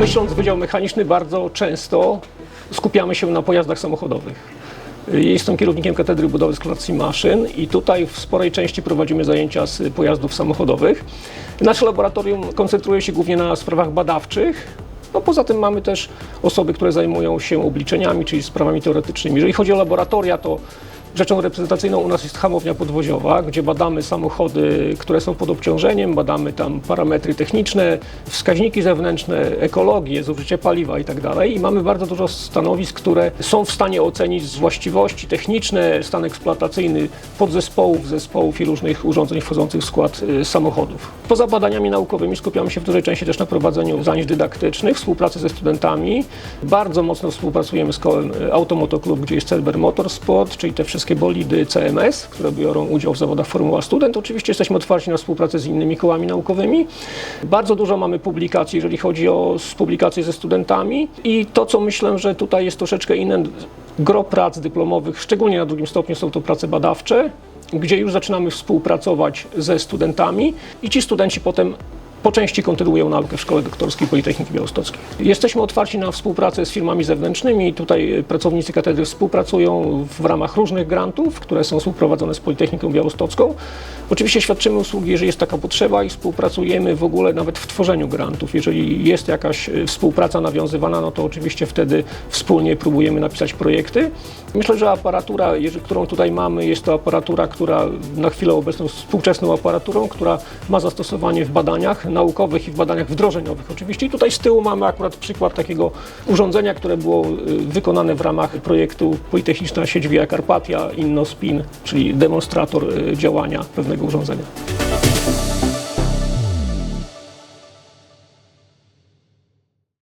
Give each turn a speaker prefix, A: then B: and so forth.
A: myśląc Wydział Mechaniczny, bardzo często skupiamy się na pojazdach samochodowych. Jestem kierownikiem Katedry Budowy Eksploatacji Maszyn i tutaj w sporej części prowadzimy zajęcia z pojazdów samochodowych. Nasze laboratorium koncentruje się głównie na sprawach badawczych. No poza tym mamy też osoby, które zajmują się obliczeniami, czyli sprawami teoretycznymi. Jeżeli chodzi o laboratoria, to Rzeczą reprezentacyjną u nas jest hamownia podwoziowa, gdzie badamy samochody, które są pod obciążeniem, badamy tam parametry techniczne, wskaźniki zewnętrzne, ekologię, zużycie paliwa itd. I mamy bardzo dużo stanowisk, które są w stanie ocenić właściwości techniczne, stan eksploatacyjny podzespołów, zespołów i różnych urządzeń wchodzących w skład y, samochodów. Poza badaniami naukowymi skupiamy się w dużej części też na prowadzeniu zajęć dydaktycznych, współpracy ze studentami. Bardzo mocno współpracujemy z kołem y, Automotoklub, gdzie jest Cerber Motorsport, czyli te wszystkie bolidy CMS, które biorą udział w zawodach Formuła Student. Oczywiście jesteśmy otwarci na współpracę z innymi kołami naukowymi. Bardzo dużo mamy publikacji, jeżeli chodzi o publikacje ze studentami i to, co myślę, że tutaj jest troszeczkę inne, gro prac dyplomowych, szczególnie na drugim stopniu są to prace badawcze, gdzie już zaczynamy współpracować ze studentami i ci studenci potem po części kontynuują naukę w Szkole Doktorskiej Politechniki Białostockiej. Jesteśmy otwarci na współpracę z firmami zawodownymi. Tutaj e, pracownicy katedry współpracują w ramach różnych grantów, które są współprowadzone z Politechniką Białostocką. Oczywiście świadczymy usługi, jeżeli jest taka potrzeba i współpracujemy w ogóle nawet w tworzeniu grantów. Jeżeli jest jakaś e, współpraca nawiązywana, no to oczywiście wtedy wspólnie próbujemy napisać projekty. Myślę, że aparatura, którą tutaj mamy, jest to aparatura, która na chwilę obecną jest współczesną aparaturą, która ma zastosowanie w badaniach naukowych i w badaniach wdrożeniowych oczywiście. I tutaj z tyłu mamy akurat przykład takiego urządzenia, które było y, wykonane w ramach projektu Politechniczna Sieć Via Carpatia Innospin, czyli demonstrator y, działania pewnego urządzenia.